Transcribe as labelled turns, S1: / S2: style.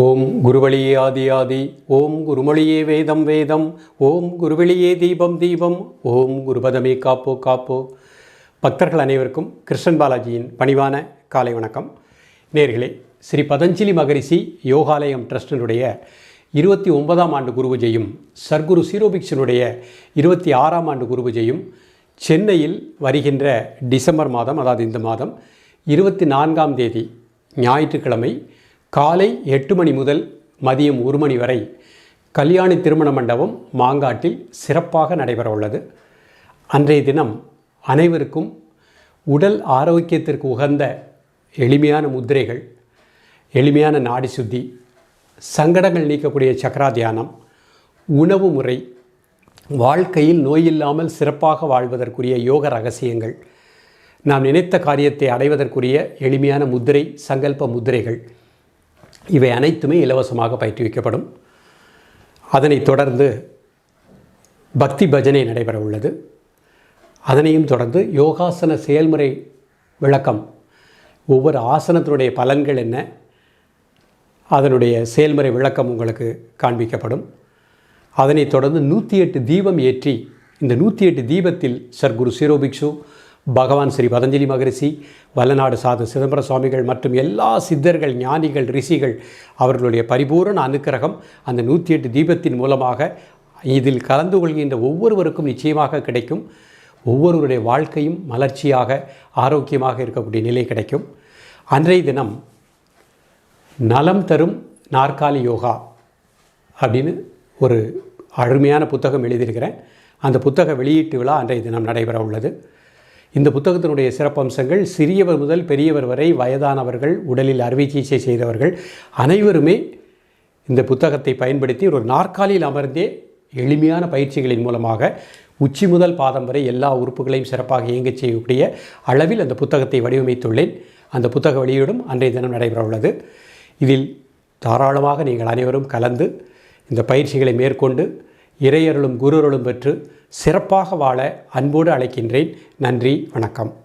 S1: ஓம் குருவழியே ஆதி ஆதி ஓம் குருமொழியே வேதம் வேதம் ஓம் குருவெளியே தீபம் தீபம் ஓம் குருபதமே காப்போ காப்போ. பக்தர்கள் அனைவருக்கும் கிருஷ்ணன் பாலாஜியின் பணிவான காலை வணக்கம். நேர்களே ஸ்ரீ பதஞ்சலி மகரிஷி யோகாலயம் ட்ரஸ்டினுடைய இருபத்தி ஒன்பதாம் ஆண்டு குருபூஜையும் சர்க்குரு சீரோபிக்ஷனுடைய இருபத்தி ஆறாம் ஆண்டு குருபூஜையும் சென்னையில் வருகின்ற டிசம்பர் மாதம் அதாவது இந்த மாதம் இருபத்தி நான்காம் தேதி ஞாயிற்றுக்கிழமை காலை எட்டு மணி முதல் மதியம் ஒரு மணி வரை கல்யாணி திருமண மண்டபம் மாங்காட்டில் சிறப்பாக நடைபெற உள்ளது அன்றைய தினம் அனைவருக்கும் உடல் ஆரோக்கியத்திற்கு உகந்த எளிமையான முத்திரைகள் எளிமையான நாடி சுத்தி சங்கடங்கள் நீக்கக்கூடிய சக்கரா தியானம் உணவு முறை வாழ்க்கையில் நோயில்லாமல் சிறப்பாக வாழ்வதற்குரிய யோக ரகசியங்கள் நாம் நினைத்த காரியத்தை அடைவதற்குரிய எளிமையான முத்திரை சங்கல்ப முத்திரைகள் இவை அனைத்துமே இலவசமாக பயிற்றுவிக்கப்படும். அதனைத் தொடர்ந்து பக்தி பஜனை நடைபெற உள்ளது. அதனையும் தொடர்ந்து யோகாசன செயல்முறை விளக்கம் ஒவ்வொரு ஆசனத்தினுடைய பலன்கள் என்ன அதனுடைய செயல்முறை விளக்கம் உங்களுக்கு காண்பிக்கப்படும். அதனைத் தொடர்ந்து நூற்றி எட்டு தீபம் ஏற்றி இந்த நூற்றி எட்டு தீபத்தில் சர்க்குரு சிரோபிக்ஷு பகவான் ஸ்ரீ பதஞ்சலி மகரிஷி வல்லநாடு சாது சிதம்பர சுவாமிகள் மற்றும் எல்லா சித்தர்கள் ஞானிகள் ரிஷிகள் அவர்களுடைய பரிபூரண அனுக்கிரகம் அந்த நூற்றி எட்டு தீபத்தின் மூலமாக இதில் கலந்து கொள்கின்ற ஒவ்வொருவருக்கும் நிச்சயமாக கிடைக்கும். ஒவ்வொருவருடைய வாழ்க்கையும் மலர்ச்சியாக ஆரோக்கியமாக இருக்கக்கூடிய நிலை கிடைக்கும். அன்றைய தினம் நலம் தரும் நாற்காலி யோகா அப்படின்னு ஒரு அருமையான புத்தகம் எழுதியிருக்கிறேன். அந்த புத்தக வெளியீட்டு விழா அன்றைய தினம் நடைபெற உள்ளது இந்த புத்தகத்தினுடைய சிறப்பம்சங்கள் சிறியவர் முதல் பெரியவர் வரை வயதானவர்கள் உடலில் அறுவை சிகிச்சை செய்தவர்கள் அனைவருமே இந்த புத்தகத்தை பயன்படுத்தி ஒரு நாற்காலியில் அமர்ந்தே எளிமையான பயிற்சிகளின் மூலமாக உச்சி முதல் பாதம் வரை எல்லா உறுப்புகளையும் சிறப்பாக இயங்கச் செய்யக்கூடிய அளவில் அந்த புத்தகத்தை வடிவமைத்துள்ளேன். அந்த புத்தக வெளியீடும் அன்றைய தினம் நடைபெற உள்ளது. இதில் தாராளமாக நீங்கள் அனைவரும் கலந்து இந்த பயிற்சிகளை மேற்கொண்டு இறையருளும் குருருளும் பெற்று சிறப்பாக வாழ அன்போடு அழைக்கின்றேன். நன்றி வணக்கம்.